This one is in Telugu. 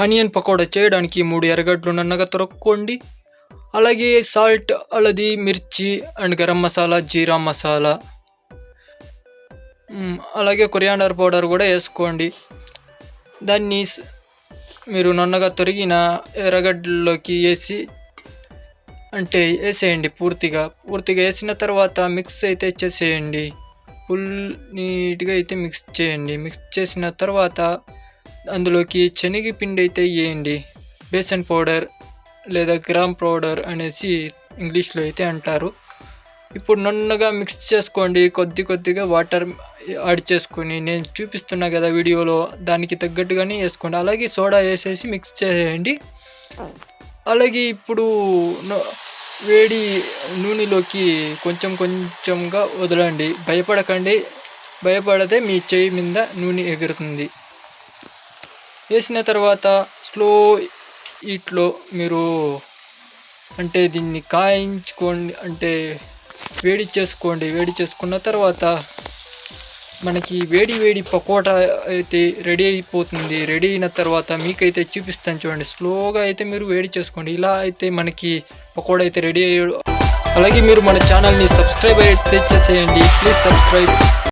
ఆనియన్ పకోడా చేయడానికి మూడు ఎర్రగడ్డలు నన్నగా తొరక్కోండి. అలాగే సాల్ట్ హళది మిర్చి అండ్ గరం మసాలా జీరా మసాలా. అలాగే కొరియాండర్ పౌడర్ కూడా వేసుకోండి. దాన్ని మీరు నన్నగా తొరిగిన ఎర్రగడ్డల్లోకి వేసి అంటే వేసేయండి పూర్తిగా. పూర్తిగా వేసిన తర్వాత మిక్స్ అయితే చేసేయండి. ఫుల్ నీట్గా అయితే మిక్స్ చేయండి. మిక్స్ చేసిన తర్వాత అందులోకి శనగపిండి అయితే వేయండి బేసన్ పౌడర్ లేదా గ్రామ్ పౌడర్ అనేసి ఇంగ్లీష్లో అయితే అంటారు. ఇప్పుడు నున్నగా మిక్స్ చేసుకోండి కొద్ది కొద్దిగా వాటర్ యాడ్ చేసుకొని. నేను చూపిస్తున్నా కదా వీడియోలో దానికి తగ్గట్టుగానే వేసుకోండి. అలాగే సోడా వేసేసి మిక్స్ చేసేయండి అలాగే ఇప్పుడు వేడి నూనెలోకి కొంచెం కొంచెంగా వదలండి. భయపడకండి. భయపడితే మీ చేయి మీద నూనె ఎగురుతుంది. వేసిన తర్వాత స్లో హీట్లో మీరు అంటే దీన్ని కాయించుకోండి అంటే వేడి చేసుకోండి. వేడి చేసుకున్న తర్వాత మనకి వేడి వేడి పకోటా అయితే రెడీ అయిపోతుంది. రెడీ అయిన తర్వాత మీకైతే చూపిస్తాను చూడండి. స్లోగా అయితే మీరు వేడి చేసుకోండి. ఇలా అయితే మనకి పకోడా అయితే రెడీ అయ్యాడు అలాగే మీరు మన ఛానల్ని సబ్స్క్రైబ్ అయితే చేసేయండి. Please subscribe.